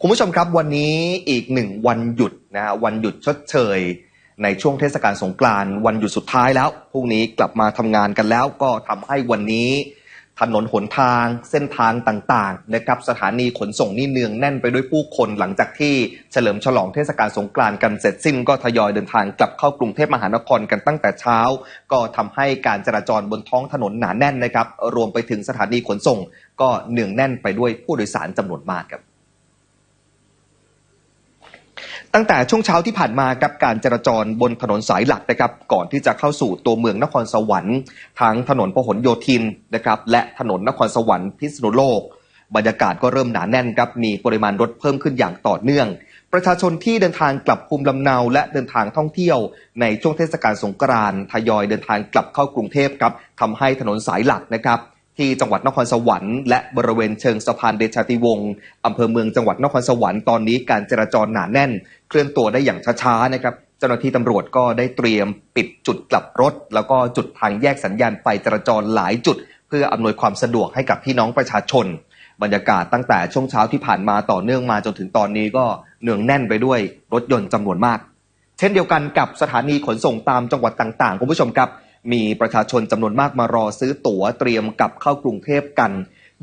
คุณผู้ชมครับวันนี้อีกหนึ่งวันหยุดนะฮะวันหยุดชดเชย ในช่วงเทศกาลสงกรานต์วันหยุดสุดท้ายแล้วพรุ่งนี้กลับมาทำงานกันแล้วก็ทำให้วันนี้ ถนนหนทางเส้นทางต่างๆนะครับสถานีขนส่งนี่เนืองแน่นไปด้วยผู้คนหลังจากที่เฉลิมฉลองเทศกาลสงกรานต์กันเสร็จสิ้นก็ทยอยเดินทางกลับเข้ากรุงเทพมหานครกันตั้งแต่เช้า ก็ทำให้การจราจรบนท้องถนนหนาแน่นนะครับรวมไปถึงสถานีขนส่ง ก็เนืองแน่นไปด้วยผู้โดยสารจำนวนมากครับ ตั้งแต่ช่วงเช้าที่ผ่านมากับการจราจรบนถนนสายหลักนะครับก่อนที่จะเข้าสู่ตัวเมืองนครสวรรค์ทั้งถนนพหลโยธินนะครับและถนนนครสวรรค์พิษณุโลก บรรยากาศก็เริ่มหนาแน่นครับมีปริมาณรถเพิ่มขึ้นอย่างต่อเนื่อง ประชาชนที่เดินทางกลับภูมิลำเนา และเดินทางท่องเที่ยว ในช่วงเทศกาลสงกรานต์ทยอยเดินทางกลับเข้ากรุงเทพครับทำให้ถนนสายหลักนะครับ ที่จังหวัดนครสวรรค์และบริเวณเชิงสะพานเดชาติวงศ์อำเภอเมืองจังหวัดนครสวรรค์ตอนนี้การจราจรหนาแน่น เคลื่อนตัวได้อย่างช้าๆนะครับเจ้าหน้าที่ตำรวจก็ได้เตรียมปิดจุดกลับรถ แล้วก็จุดทางแยกสัญญาณไฟจราจรหลายจุด เพื่ออำนวยความสะดวกให้กับพี่น้องประชาชน บรรยากาศตั้งแต่ช่วงเช้าที่ผ่านมาต่อเนื่องมาจนถึงตอนนี้ก็เนืองแน่นไปด้วยรถยนต์จำนวนมาก เช่นเดียวกันกับสถานีขนส่งตามจังหวัดต่างๆคุณผู้ชมครับ มีประชาชนจำนวนมากมารอซื้อตั๋วเตรียมกลับเข้ากรุงเทพกัน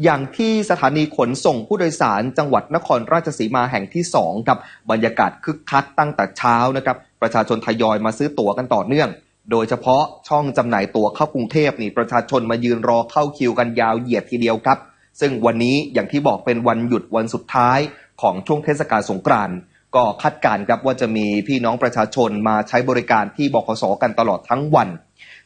อย่างที่สถานีขนส่งผู้โดยสารจังหวัดนครราชสีมาแห่งที่2ครับบรรยากาศคึกคักตั้งแต่เช้านะครับประชาชนทยอยมาซื้อตั๋วกันต่อเนื่อง โดยเฉพาะช่องจำหน่ายตั๋วเข้ากรุงเทพนี่ประชาชนมายืนรอเข้าคิวกันยาวเหยียดทีเดียวครับ ซึ่งวันนี้อย่างที่บอกเป็นวันหยุดวันสุดท้ายของช่วงเทศกาลสงกรานต์ ก็คาดการณ์ครับว่าจะมีพี่น้องประชาชนมาใช้บริการที่บขสกันตลอดทั้งวัน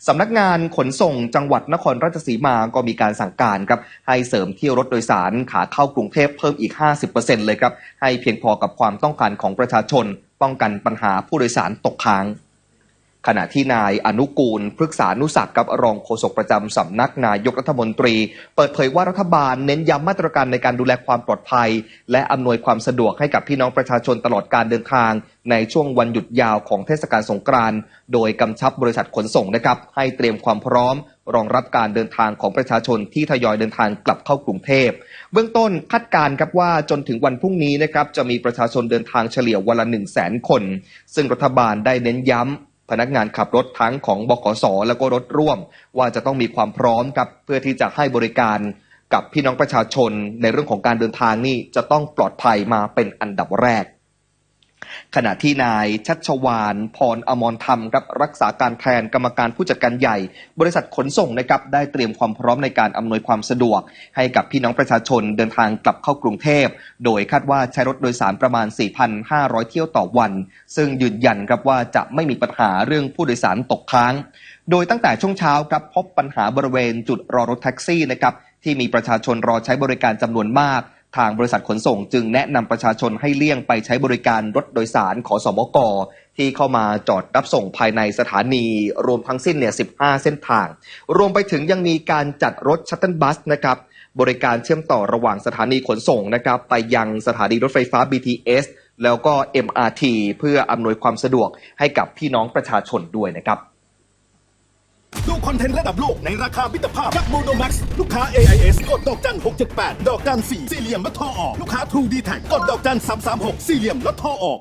สำนักงานขนส่งจังหวัดนครราชสีมาก็มีการสั่งการครับให้เสริมเที่ยวรถโดยสารขาเข้ากรุงเทพเพิ่มอีก 50%เลยครับให้เพียงพอกับความต้องการของประชาชน ป้องกันปัญหาผู้โดยสารตกค้าง ขณะที่นายอนุกูลพฤกษานุศักดิ์กับรองโฆษกประจำสำนักนายกรัฐมนตรี เปิดเผยว่ารัฐบาลเน้นย้ำมาตรการในการดูแลความปลอดภัย และอำนวยความสะดวกให้กับพี่น้องประชาชนตลอดการเดินทาง ในช่วงวันหยุดยาวของเทศกาลสงกรานต์โดยกำชับบริษัทขนส่งนะครับ ให้เตรียมความพร้อม รองรับการเดินทางของประชาชนที่ทยอยเดินทางกลับเข้ากรุงเทพเบื้องต้นคาดการณ์ครับว่าจนถึงวันพรุ่งนี้นะครับจะมีประชาชนเดินทางเฉลี่ยวันละ1 0 0 0 0แสนคน ซึ่งรัฐบาลได้เน้นย้ำ พนักงานขับรถทั้งของบขสแล้วก็รถร่วม ว่าจะต้องมีความพร้อมครับเพื่อที่จะให้บริการกับพี่น้องประชาชนในเรื่องของการเดินทางนี่จะต้องปลอดภัยมาเป็นอันดับแรก ขณะที่นายชัชวานพรอมรธรรมครับรักษาการแทนกรรมการผู้จัดการใหญ่ บริษัทขนส่งนะครับได้เตรียมความพร้อมในการอำนวยความสะดวก ให้กับพี่น้องประชาชนเดินทางกลับเข้ากรุงเทพ โดยคาดว่าใช้รถโดยสารประมาณ 4,500 เที่ยวต่อวัน ซึ่งยืนยันครับว่าจะไม่มีปัญหาเรื่องผู้โดยสารตกค้าง โดยตั้งแต่ช่วงเช้าครับพบปัญหาบริเวณจุดรอรถแท็กซี่นะครับที่มีประชาชนรอใช้บริการจำนวนมาก ทางบริษัทขนส่งจึงแนะนำประชาชนให้เลี่ยงไปใช้บริการรถโดยสารขอสมกที่เข้ามาจอดรับส่งภายในสถานี รวมทั้งสิ้นเนี่ย 15 เส้นทาง รวมไปถึงยังมีการจัดรถชัตเทิลบัสนะครับ บริการเชื่อมต่อระหว่างสถานีขนส่งนะครับ ไปยังสถานีรถไฟฟ้า BTS แล้วก็ MRT เพื่ออำนวยความสะดวกให้กับพี่น้องประชาชนด้วยนะครับ คอนเทนต์ระดับโลกในราคาพิตรภาพกับโมโนแม็กซ์ลูกค้า AIS กดดอกจัน678 ดอกจัน4สี่เหลี่ยมลดโทรออก ลูกค้า True d t แทกดดอกจัน336 สี่เหลี่ยมลดโทรออก